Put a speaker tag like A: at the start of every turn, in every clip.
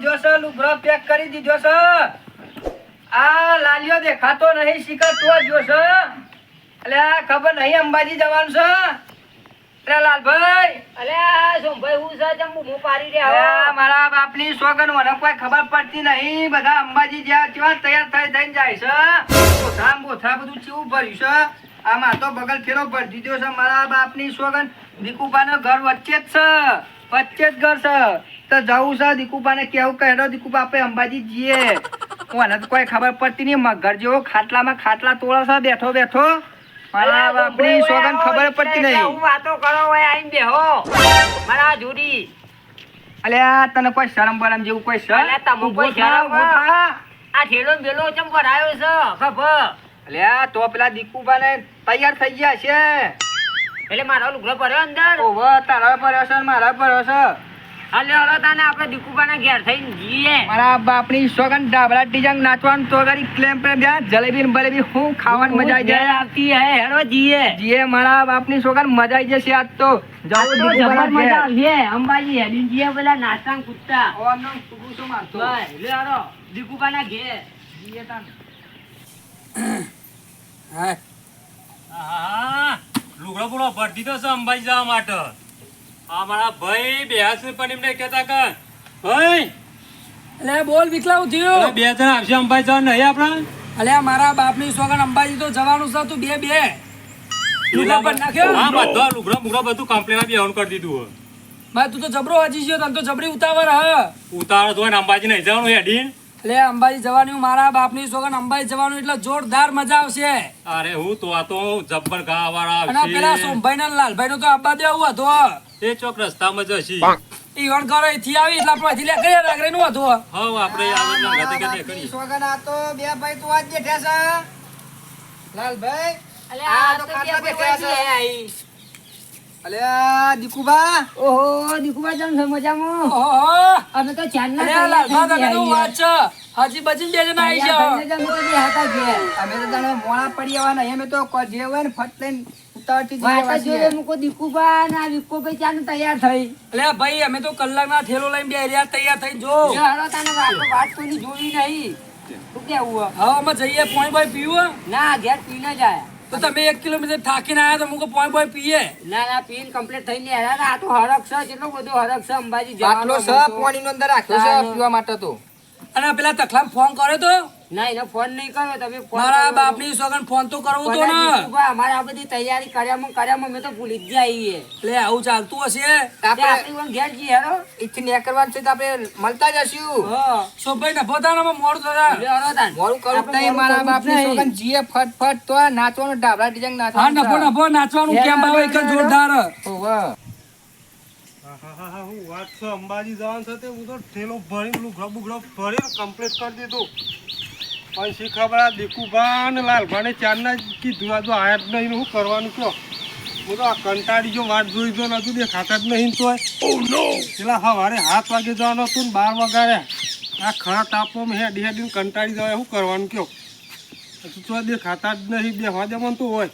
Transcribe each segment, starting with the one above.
A: દીધો છે લુગડો પેક કરી દીધો છે. આ લાલિયો દેખાતો નહીં શિખર તો જો છે. એટલે ખબર નહીં અંબાજી જવાનું છે? એટલે લાલભાઈ.
B: અલ્યા સોમભાઈ હું છે જમ હું પાડી રહ્યા
A: મારા બાપની સોગન મને કોઈ ખબર પડતી નહીં. બધા અંબાજી જ્યાં ત્યાં તૈયાર થઈ થઈને જાય છે. બોથા બોથા બધું ચેવું ભર્યું છે. આમાં તો બગલ ફેરો ભરી દીધો છે મારા બાપની સોગન. દીકુબાનો ઘર વચ્ચે જ છે. વચ્ચે જ ઘર છે. તો જવું છે દીકુબાને કેવું કહેલો દીકુબા આપણે અંબાજી જઈએ. મને તો કોઈ ખબર પડતી નહીં. મગર જેવો ખાટલામાં ખાટલા તોડે છે બેઠો બેઠો. મારા બાપની સોગન ખબર પડતી નહીં.
B: હું વાતો કરો હોય આઈને બેહો. મારા જુડી.
A: અલ્યા તને કોઈ શરમ બરમ જેવું કોઈ
B: અલ્યા, તમે કોઈ શરમ આ ઠેલો બેલો ચમ ભરાયો છે? ખબર
A: અલ્યા તો પેલા દીકુબાને તૈયાર થઈ ગયા છે.
B: એટલે મારો લુગડો ભર્યો અંદર?
A: ઓહો તારો પર છે મારો પર છે.
B: હાલે હલો તાને આપણે દીકુબાના ઘેર થઈને જીએ
A: મારા બાપની સોગન ડાબલા ટીજંગ નાચવાનું તો ગાડી ક્લેમ પર બ્યા જલેબી ને બલેબી હું ખાવાની મજા આવી જાય.
B: આવતી હે હેડો જીએ
A: જીએ મારા બાપની સોગન મજા આવી જશે આજ તો.
B: જાવ
A: દીકુબાના
B: મજા. આવશે. અંબાજી હેડીને જીએ પેલા નાસ્તા ને કૂદતા.
A: ઓ, નામ કૂદું મારતો.
B: લે હેડો દીકુબાના ઘેર.
A: જીએ તાન.
C: હા. લુગડો બુગડો ભરી દીધો છે અંબાજી જવા માટે. આ મારા ભાઈ બે હાથ પણ એમને કહેતા કે ભાઈ
D: અલે બોલ વિકલાવ થયો.
C: બે જણ આવશે અંબાજી જવા નહીં આપણા?
D: અલે મારા બાપની સોગન અંબાજી તો જવાનું છે તું બે બે. લુગડા પર નાખ્યો?
C: હા બધો લુગડા મુગડા બધું કમ્પ્લેન બેહન કરી દીધું
D: ભાઈ તું તો જબરો હજી છે તને તો જબરી ઉતાવળ હ.
C: ઉતારો તો અંબાજી નહીં જવાનું હેડીન
D: એટલે અંબાજી જવાનું મારા બાપની સોગન અંબાજી જવાનું એટલે જોરદાર મજા આવશે.
C: અરે હું તો આ તો જબ્બર ગા વાળા
D: અને પેલા સોમભાઈ ને લાલભાઈ નો તો આબા દેવું હતો
C: એ ચોક રસ્તામાં જ હશે.
D: ઈવણ કરો થી આવી એટલે આપણે હજી લે લાગરે નું હતો
C: હા. આપણે આગળ
A: મારા
C: ગતે ગતે
A: બાપની સોગન આ તો બે ભાઈ તું આજ બેઠા છે. લાલભાઈ
B: અલે
A: આ તો
B: તો
A: બેઠા. છે.
B: આઈ.
A: અલ્યા દીકુબા.
B: ઓહો દીકુબા જમ છે મજામાં?
D: ઓહો
B: અમે તો
D: ના આ લાલભા તમે તો વાત છે. હજી બચીને આવી જાઓ.
A: અમે તો તને મોડા પડી આવવાના. અમે તો જે હોય ને ફટ લઈને તૈયાર થઈ. આવવા છીએ.
D: અલે ભાઈ અમે તો કલાકના ઠેલો લઈને બે તૈયાર થઈને જો. હવે અમે જઈએ પોઈ ભાઈ પીવું
B: ના ઘેર પીને જાય.
D: તો તમે એક કિલોમીટર થાકીને આવ્યા તો મુકો પોઈ બોય પીએ.
B: ના ના પીન કમ્પ્લીટ થઈને આવ્યા આ તો હરક છે કેટલો બધો હરક છે અંબાજી જવાનો
A: છે પાણીનો અંદર રાખ્યો છે પીવા માટે તો.
D: અને પેલા તકલામ ફોન કર્યો તો?
B: ના એને ફોન નહીં કર્યો તમે
D: મારા બાપની સોગન ફોન તો કરવું તો ને.
B: અમારે આ બધી તૈયારી કર્યામાં કર્યામાં મેં તો ભૂલી જ જઈએ
D: એટલે આવું ચાલતું હશે?
A: આપણે
B: આપણે ઘેર જઈએ હેરો
A: ઈથી નીકળવાનું છે તો આપણે મળતા જશું.
D: સોભાઈ ને પોતાનામાં મોડું થતા?
B: લે હેરો તાન.
A: મોડું કરું નહીં મારા બાપની સોગન જીએ ફટ ફટ તો આ નાચવાનું ડાબલા ડીજંગ
D: હા નફો નફો નાચવાનું કેમ આવે? એક જોરદાર.
A: ઓવે.
C: હું વાત છે અંબાજી જવાનું છે હું તો ઠેલો ભરી લુગડો બુગડો ભરી કમ્પ્લીટ કરી દીધું. પણ શી ખબર આ દીકુભા ને લાલભાને ચારના કીધું. આ તો આયા જ નહીં ને શું કરવાનું કયો હું તો આ કંટાળી જો વાત જોઈ જો નતું દેખાતા જ નહીં તો પેલા સવારે હાથ વાગે જવાનું હતું ને બાર વગાડે આ ખરા તાપમાં હેડી હેડીને કંટાળી જવાય શું કરવાનું કયો હજુ તો દેખાતા જ નહીં બેહવા દેવાનું તો હોય.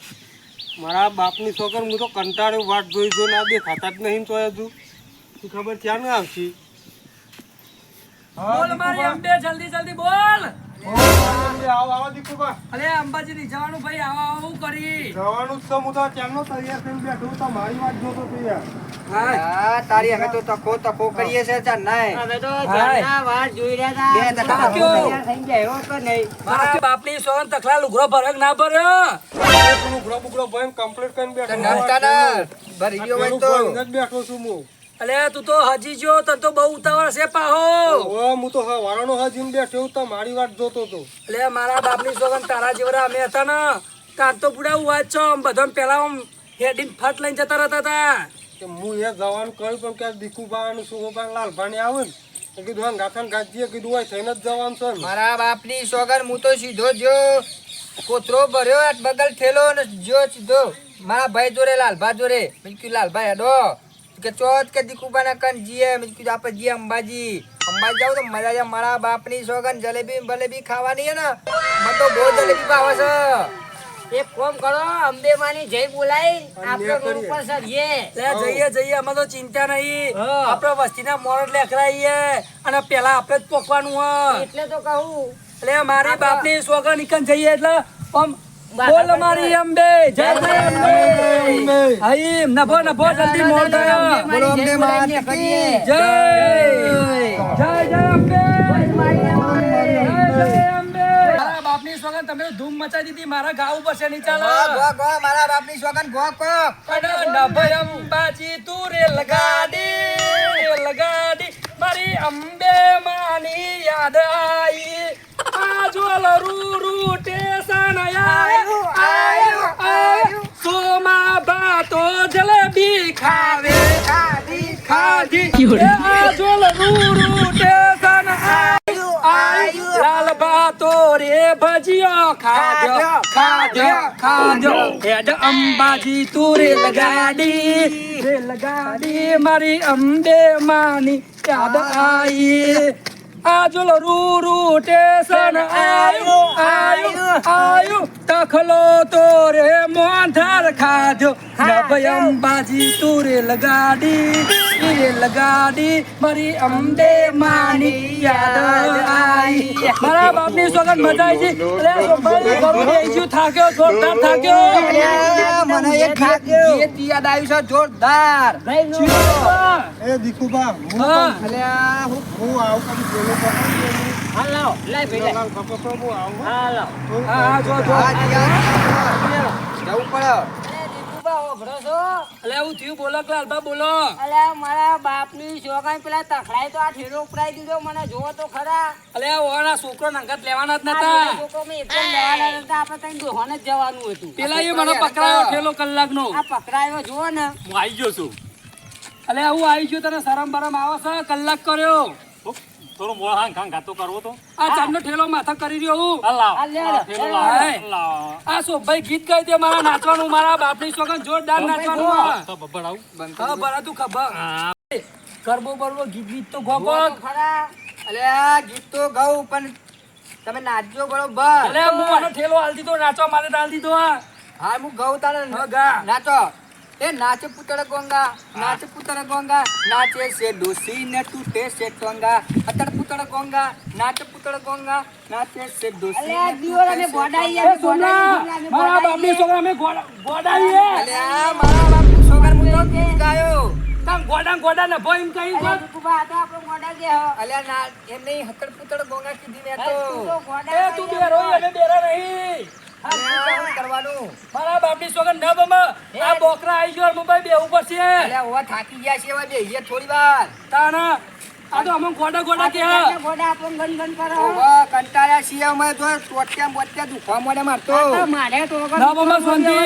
C: મારા બાપની છોકર હું તો કંટાળ્યો વાટ જોઈ જોઈ ના દેખાતા જ નહીં તો હજુ. શું ખબર ક્યાં ના આવશી?
D: બોલ મારી જલ્દી જલ્દી બોલ!
C: આવો આવો દીકુબા
D: અલે અંબાજી જવાનું ભાઈ આવા આવું કરી.
C: જવાનું જ હું તો ચાલનો તૈયાર થઈને બેઠો છું મારી વાત જોતો તો યાર
A: તારી અમે તો તકો તકો કરીએ છે ચાલ નાય
B: અમે તો ચાંદના વાર જોઈ રહ્યા હતા.
A: ટકા
B: તૈયાર થઈને જાય હો કે નહીં.
D: મારા બાપની સોગન તકલા લુગરો ભરે ના ભર્યો.
C: લુગડો બુગડો ભાઈ કમ્પ્લીટ કરીને બેઠો
A: ભરી ગયો તો.
C: બેઠો છું હું.
D: અલે તું તો હજી જો તને તો બહુ ઉતાવળ છે પાહો.
C: ઓ હું તો હા વાળાનો હજીને બેઠો તો મારી વાત જોતો તો.
D: અલે મારા બાપની સોગન તારા જેવરા અમે હતા ને તાર તો બુડા વાત છો આમ બધા પેલા આમ હેડીને ફટ લઈને જતા રહેતા હતા.
C: કે હું એ જવાનું કહ્યું પણ કે દીકુબા અને સુગોબા લાલભાને આવે ને કીધું હા ગાથાને ગાજીએ કીધું હોય થઈને જ જવાનું છે
A: મારા બાપની સોગન હું તો સીધો જો કોતરો ભર્યો બગલ ઠેલો ને જો સીધો. મારા ભાઈ જોડે લાલભા જોડે. મેં લાલભાઈ હેડો. કે ચોથ કે દીકુબાના કન જીએ. મેં કીધું આપણે જીએ અંબાજી. અંબાજી જાવ તો મજા આવે મારા બાપની સોગન જલેબી બલેબી ખાવાની હે ને મને તો બહુ જલેબી ભાવે છે.
B: એક ફોન કરો અંબે માની જય બોલાઈ આપણે રોડ. ઉપર સરીએ.
D: લે જઈએ જઈએ અમે તો ચિંતા નહીં. આપણે વસ્તીના મોરડ લેખરાઈએ અને પેલા આપણે જ પોકવાનું હ
B: એટલે તો કહું.
D: એટલે મારી બાપની સોગન ઇકન જઈએ એટલે આમ બોલ મારી અંબે જય જય અંબે. હાઈ નભો નભો જલ્દી મોડ થયો
A: બોલો અંબે માત
B: જય.
D: જય જય જય અંબે. જય જય અંબે. મારા બાપની સોગન તમે ધૂમ મચાવી દીધી મારા ગાવું
A: ગો, ગો, ગો, મારા બાપની સોગન ગો કો.
D: અંબાજી તું રે લગાડી. મારી અંબે માની યાદ આઈ. અંબાજી તું રે લગાડી રે લગાડી મારી અંબે માની. યાદ આઈ આજુલ રૂ રૂ ટેશન આયુ આયુ આયુ. તખલો તો રે મોંધાર ખાધો. નભ અંબાજી તું રે લગાડી રે લગાડી. મારી અંબે માની યાદ આઈ. મારા બાપની સોગન મજાઈ છે અરે સોભાઈ ઘરું બેસ્યું થાક્યો જોરદાર થાક્યો.
A: મને એક થાક્યો એ યાદ આવ્યું છે જોરદાર.
C: એ દીકુબા હું
D: હા.
C: પણ-
A: અલ્યા, હું
C: હું આવું કદી
B: હાલો
C: બાપા
A: જવું
D: થયું બોલો
B: મારા બાપની શોખાઈ પેલા તખડાઈ તો આ ઉપરાઈ દીધો મને જોવો તો ખરા
D: અલે ઓના છોકરો નંગત લેવાના જ નતા
B: છોકરો આપણે કઈ દોહાને જ જવાનું હતું
D: પેલા મને પકડાયો ઠેલો કલાકનો
B: આ પકડાયો ને
D: હું આવી ગયો છું અલે હું આવી તને શરમ બરમ આવે છે? કલાક કર્યો.
E: થોડો મોળ હાંગ ખાંગ ગાતો કરવો તો
D: આ ચાંદનો ઠેલો માથા કરી રહ્યો હું.
E: આ.
B: આ
D: ગીત ગાઈ દે મારા નાચવાનું મારા બાપની સોગન જોરદાર નાચવાનું
E: તો બબ્બર આવું.
D: હા બરા તું ખબર. કરબો બરબો ગીત ગીત તો ગોગો.
B: જુઓ તો
A: અલ્યા ગીત તો ગાઉ પણ તમે નાચજો બરોબર.
D: અલે હું આનો ઠેલો હાલ દીધો નાચવા માટે હાલ દીધો આ
A: હા હું ગાઉ તારે
D: ગા.
A: નાચો. એ નાચે પુતળ ગોંગા નાચે પુતળ ગોંગા નાચે છે ડોસી ને તૂટે છે ટોંગા અતળ પુતળ ગોંગા નાચે પુતળ ગોંગા નાચે છે ડોસી
B: અલે
A: ને
B: દિયોર અમે ગોડાઈએ અમે ગોડાઈએ, મારા.
D: બાપની છોકરા અમે ગોડાઈએ.
A: અલે આ મારા બાપની છોકરા હું તો ગીત ગાયો.
D: તમ ગોડા ગોડા ને ભોઈમ કઈ ગો
B: અલ્યા દીકુબા, આ તો આપણો ગોડા જે હો.
A: અલે ના એમ નહીં હતર પુતળ ગોંગા કીધી મે
B: તો. તો
D: એ તું બેરો અમે બેરા નહીં. મારા બાપની સોગન ન બમા આ બોકરા આવી ગયો મુંબઈ બેવું પડશે.
A: અલ્યા ઓવા થાકી ગયા છે હવે બેહીએ થોડી વાર.
D: તાના આ તો અમુક ગોડા ગોડા કે
B: ગોડા આપણને ગન ગન કરે.
A: ઓવા કંટાળ્યા છીએ અમે તો ટોટિયા બોટિયા દુખવા મળે મારતો
B: મારે તો વગર
D: બમા શાંતિ.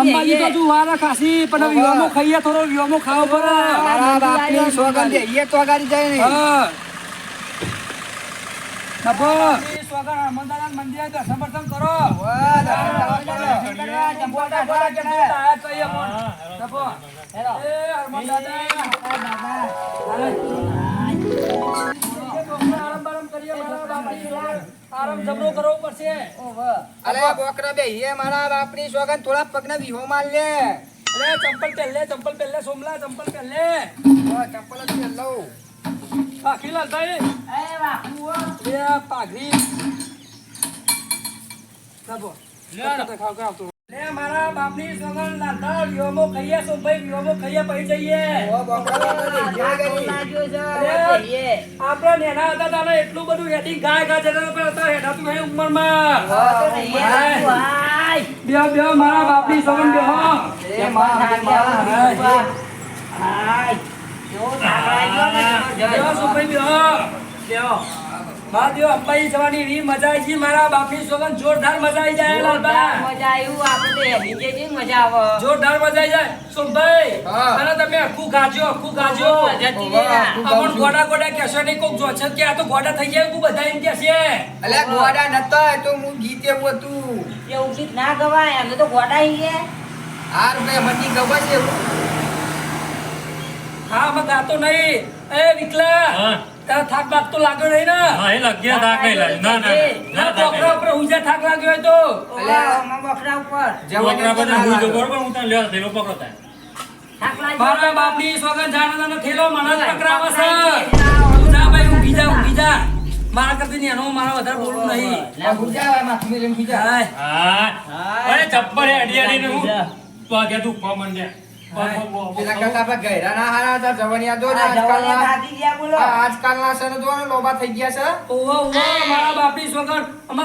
D: અંબાજી તો તું વારા ખાસી પણ વિવામો ખાઈએ થોડો વિવામો ખાવો પડે.
A: મારા બાપની સોગંદ બેહીએ તો ગાડી જાય નહીં.
D: હા. સોગન મંદિરે દર્શન કરો. આરામ સોગન. જબરો કરવો પડશે.
A: અલ્યા બોકરા બેહીએ મારા બાપની સોગંદ થોડા પગના વિહો માર લે.
D: અલે ચંપલ પહેલે ચંપલ પહેલે સોમલા ચંપલ પહેલે
A: ચંપલ જ પહેર લઉં.
D: પાખી
B: બાપુ હો.
D: લે મારા બાપની સોગન લાલતા વિયોમો ખાઈએ સોમભાઈ વિયોમો ખાઈએ પડી જઈએ
A: ઓવા બોકરા બેહીએ ગઈ.
B: લાગ્યો છે,
D: અરે.
B: હવે જઈએ.
D: આપણે નેના હતા તારે એટલું બધું હેડી ગાય ગાય જતા પણ હતા હેડાતું નહીં ઉંમરમાં
B: તો જઈએ,
D: બે બે મારા બાપની સોગન બે હો
A: એ મારા
B: હાય. હાય. કેવો થાક ને
D: બે
B: જબરજસ્ત.
D: બે હો
B: લ્યો.
D: અંબાજી જવાની એવી મજા આવી છે. મારા બાપની સોગન જોરદાર મજા આવી જાય લાલબા.
B: મજા આવ્યું આપણે તો હેડી જઈએ, મજા આવે.
D: જોરદાર મજા આવી જાય. સોમભાઈ અને તમે આખું ગાજો આખું ગાજો. આપણ ગોડા ગોડા કેશો નહીં કોક જો છે કે આ તો ગોડા થઈ જાય બધા એમ કે
A: છે. અલે ગોડા નતા તો હું ગીત એવું હતું.
B: એવું ગીત ના ગવાય અમે તો ગોડા છીએ
A: હાર બે મટી ગવાય છે.
D: હા અમે ગાતો નહીં. એ વિકલા
E: હા.
D: તારે થાક બાક લાગ્યો નહીં ને.
E: હા એ લાગ્યા થાક નહીં લાગ્યો. ના ના ના,
D: ના
E: ના થાક
D: બકરા ઉપર ઊંઝા થાક લાગ્યો હોય તો.
B: ઓલા આમાં બકરા ઉપર.
E: નહીં. બકરા હું જો બરોબર હું તને લેવા થેલો પકડો તારે.
D: મારા બાપની સોગન જાણવાનો થેલો મને છે. ભાઈ મારા કરતી ને એનો મારા વધારે બોલવું નહીં.
A: લા, ગુજા હોય, માથું મેલીને ગુજા.
D: હાય.
E: હા. અરે ચપ્પલ અડી હું
B: આ
A: જો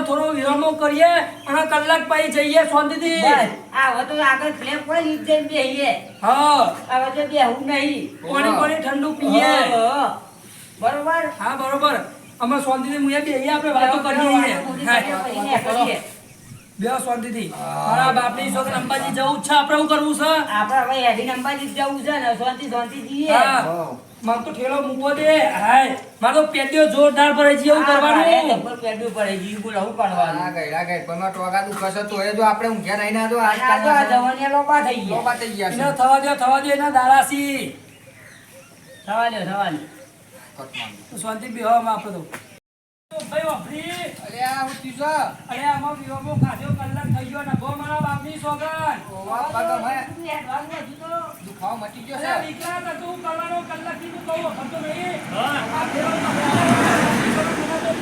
D: થોડો વિરામો કરીએ અને કલાક પછી જઈએ શાંતિથી.
B: આ હવે તો આગળ ફ્લેમ કોઈ નીચે જઈને બેહીએ.
D: હા.
B: હવે તો બેહવું નહીં.
D: ઠંડુ પીએ.
B: હા. બરોબર.
D: હા બરોબર. અમે શાંતિથી મુએ બેહીએ આપણે વાતો કરીએ.
B: કરીએ.
D: બે શાંતિથી. મારા બાપની સોગન અંબાજી જવું છે આપણે શું કરવું છે?
B: આપણે હવે હેડી અંબાજી જવું છે ને શાંતિ શાંતિ જઈએ
D: મારે તો ઠેલો મૂકવો દે. હાય. મારે તો પેટીઓ જોરદાર ભરાઈ છે એવું કરવાનું.
B: જબ્બર પેડું પડે છે, બોલો શું કરવાનું?
A: આ ગયરા પણ ટોકા દુખશે તો એ જો આપણે ઊંઘ્યા નહીં ના જો
B: અને આ તો આ
A: આજકાલના
B: લોપા થઈ ગયા.
A: લોબા થઈ ગયા છે.
D: થવા દે થવા દે એના દારાસી
B: થવા દ્યો, થવા.
D: તો શાંતિ બેહવામાં આપણે તો. ભાઈ વાપરી.
A: અરે આ છે?
D: અરે આમાં વિવાહો કાઢ્યો કલાક થઈ ગયો ને ભો મારા બાપની સોગન
A: ઓવા પગ
B: તો.
A: દુખાવો મટી ગયો છે
D: દીકરા તો તું કરવાનો કલાકથી તું કહો વખત તો નહીં
E: હા.
D: આ ફેરો તો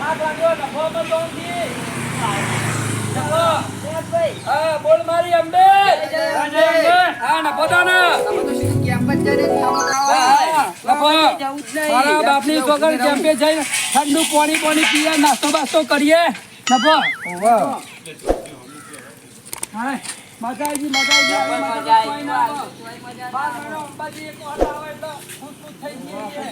D: લાગ્યો ને. ચાલો. હા બોલ મારી અંબે હા. હા. મારા બાપની સોગન કેમ્પે જઈને ઠંડુ પાણી પાણી પીએ નાસ્તો બાસ્તો કરીએ નફો
A: ઓવા.
D: હા મજાજી મજાજી
B: મજા આવી,
D: કોઈ ના આવે. બાર મહિના અંબાજી એક વાર આવે એટલે ખુશ ખુશ થઈ જઈએ